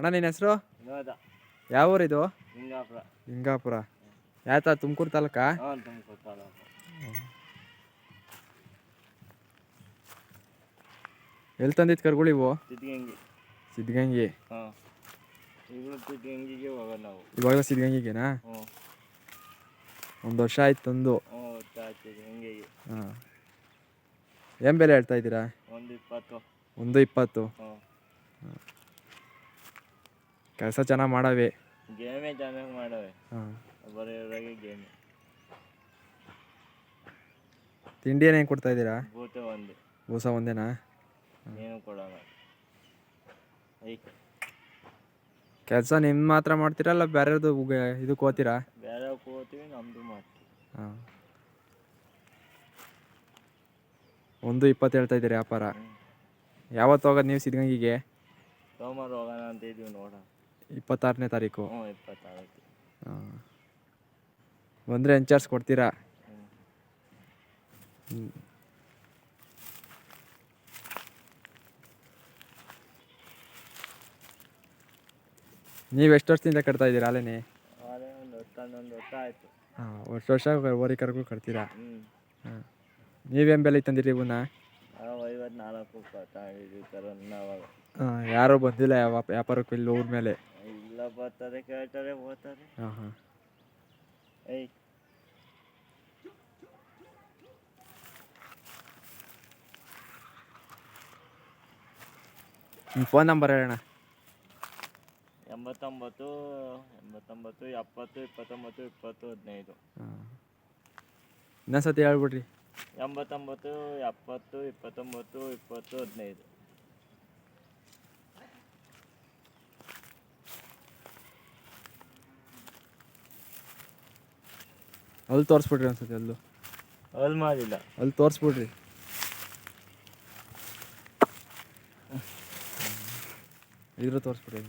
ಅಣ್ಣ ನಿನ್ನ ಹೆಸರು? ಯಾವ ಊರಿದು? ಹಿಂಗಾಪುರ ಹಿಂಗಾಪುರ ಯಾತ ತುಮಕೂರು ತಾಲೂಕಾ? ಎಲ್ಲಿ ತಂದಿದ್ದು ಕರ್ಗಳಿವು ಸಿದ್ಧಗಂಗಿ. ಇವಾಗ ಸಿದ್ಧಗಂಗಿಗೆನಾ? ಒಂದು ವರ್ಷ ಆಯ್ತು ತಂದು. ಹಾಂ. ಏನು ಬೆಲೆ ಹೇಳ್ತಾ ಇದ್ದೀರಾ? ಒಂದು ಇಪ್ಪತ್ತು. ಒಂದು ಇಪ್ಪತ್ತು. ಹ್ಞೂ ಕೆಲಸ ಚೆನ್ನಾಗಿ ಮಾಡವೆ. ಗೇಮೇ ಚೆನ್ನಾಗಿ ಮಾಡವೆ. ಹಾಂ. ಬರೀ ಗೇಮ್ ಗೇಮೆ ತಿಂಡಿ ಏನೇನು ಕೊಡ್ತಾ ಇದ್ದೀರಾ? ಭೂತ ಒಂದು. ಬೂಸ ಒಂದೇನಾ? ಏನು ಕೊಡೋಣ ಕೆಲಸ ನಿಮ್ಮ ಮಾತ್ರ ಮಾಡ್ತೀರಾ ಅಲ್ಲ ಬೇರೆದು ಇದಕ್ಕೆ ಹೋಗ್ತೀರಾ ಬೇರೆ ಹೋಗ್ತೀವಿ ನಮ್ಮದು ಮಾಡ್ತೀವಿ. ಹಾಂ. ಒಂದು ಇಪ್ಪತ್ತು ಹೇಳ್ತಾ ಇದ್ದೀರಿ ವ್ಯಾಪಾರ? ಯಾವತ್ತು ಹೋಗೋದು ನೀವು ಸಿದ್ಧಗಂಗಿಗೆ? ಸೋಮವಾರ ಹೋಗೋಣ ಅಂತ ಇದೀವಿ ನೋಡೋಣ. ಇಪ್ಪತ್ತಾರನೇ ತಾರೀಕು. ಹ್ಞೂ ಇಪ್ಪತ್ತಾಗುತ್ತೆ ಹಾಂ. ಬಂದರೆ ಎಂಚಾರ್ಸ್ ಕೊಡ್ತೀರಾ? ಹ್ಞೂ ನೀವು ಎಷ್ಟು ವರ್ಷದಿಂದ ಕಟ್ತಾ ಇದ್ದೀರಾ ಅಲ್ಲೇನೆ ಆದ್ರೆ ಒಂದು ಹನ್ನೊಂದು ವರ್ಷ ಆಯಿತು. ಹಾಂ ವರ್ಷ ವರ್ಷ ಕಟ್ತೀರಾ? ಹ್ಞೂ ಹಾಂ. ನೀವೇನು ಬೆಲೆ ತಂದಿರಿ ಇವನ್ನ ನಾವು ಐವತ್ನಾಲ್ಕು ತಗೊಂಡಿದ್ವಿ ಕರೋನ ಅವಾಗ. ಹಾಂ ಯಾರೂ ಬಂದಿಲ್ಲ ಯಾವ ವ್ಯಾಪಾರಕ್ಕೂ ಇಲ್ಲಿ ಊರ ಮೇಲೆ. ಇಲ್ಲ ಬರ್ತಾರೆ ಕೇಳ್ತಾರೆ ಹೋಗ್ತಾರೆ ಹಾಂ ಹಾಂ. ಏಯ್. ನಿಮ್ಮ ಫೋನ್ ನಂಬರ್ ಹೇಳೋಣ ಎಂಬತ್ತೊಂಬತ್ತು ಎಂಬತ್ತೊಂಬತ್ತು ಎಪ್ಪತ್ತು ಇಪ್ಪತ್ತೊಂಬತ್ತು ಇಪ್ಪತ್ತು ಹದಿನೈದು. ಇನ್ನೊಂದ್ಸತಿ ಹೇಳ್ಬಿಡ್ರಿ. ಎಂಬತ್ತೊಂಬತ್ತು ಎಪ್ಪತ್ತು ಇಪ್ಪತ್ತೊಂಬತ್ತು ಇಪ್ಪತ್ತು ಹದಿನೈದು. ಅಲ್ಲಿ ತೋರಿಸ್ಬಿಡ್ರಿ ಅನ್ಸುತ್ತೆ ಅಲ್ಲೂ. ಅಲ್ಲಿ ಮಾಡಿಲ್ಲ. ಅಲ್ಲಿ ತೋರಿಸ್ಬಿಡ್ರಿ. ಇದ್ರ ತೋರಿಸ್ಬಿಡ್ರಿ